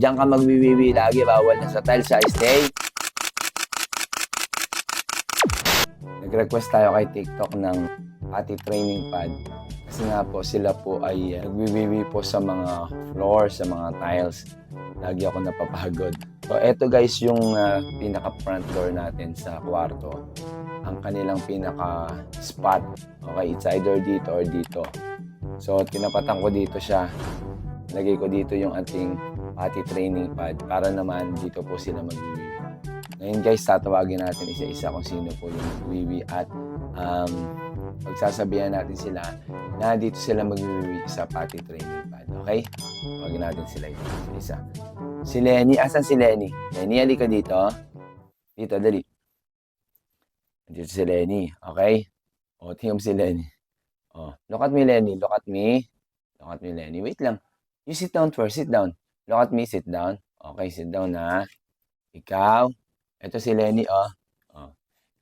Diyan ka magbibibi lagi, bawal na sa tiles sa stay. Nag-request tayo kay TikTok ng Ati Training Pad. Kasi nga po, sila po ay uh, nagbibibi po sa mga floor, sa mga tiles. Lagi ako napapagod. So, eto guys yung uh, pinaka-front door natin sa kwarto. Ang kanilang pinaka-spot. Okay, it's either dito or dito. So, tinapatan ko dito siya. Lagay ko dito yung ating pati training pad para naman dito po sila magwiwi. Ngayon guys, tatawagin natin isa-isa kung sino po yung magwiwi at um, pagsasabihan natin sila na dito sila magwiwi sa pati training pad. Okay? Tawagin natin sila isa-isa. Si Lenny, asan si Lenny? Lenny, halika dito. Dito, dali. Dito si Lenny. Okay? O, tingnan mo si Lenny. O, look at me, Lenny. Look at me. Look at me, Lenny. Wait lang. You sit down first. Sit down. Look at me. Sit down. Okay, sit down na. Ikaw. Ito si Lenny, oh. oh.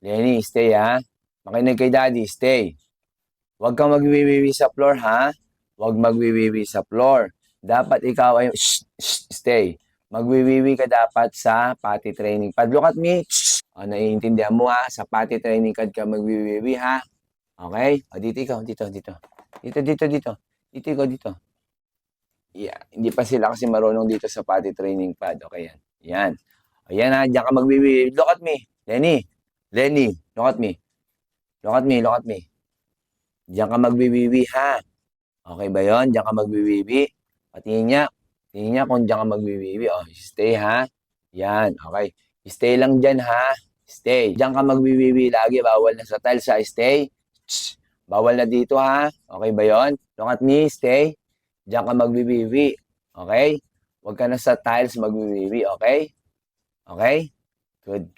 Lenny, stay, ha? Makinig kay Daddy, stay. Huwag kang magwiwiwi sa floor, ha? Huwag magwiwiwi sa floor. Dapat ikaw ay, shh, shh, stay. Magwiwiwi ka dapat sa potty training pad. Look at me. Shh. O, naiintindihan mo, ha? Sa potty training pad ka magwiwiwi, ha? Okay? O, dito ikaw, dito, dito. Dito, dito, dito. Dito ikaw, dito. Yeah. Hindi pa sila kasi marunong dito sa potty training pad. Okay, yan. Yan. Ayan ha, diyan ka magbibi. Look at me. Lenny. Lenny, look at me. Look at me, look at me. Diyan ka magbibibi ha. Okay ba yon? Diyan ka magbibibi. Patingin niya. Tingin niya kung diyan ka magbibibi. Oh, stay ha. Yan, okay. Stay lang dyan ha. Stay. Diyan ka magbibibi lagi. Bawal na sa tiles ha. Stay. Shh. Bawal na dito ha. Okay ba yon? Look at me, stay. Diyan ka magbibibi. Okay? Huwag ka na sa tiles magbibibi, okay? Okay? Good.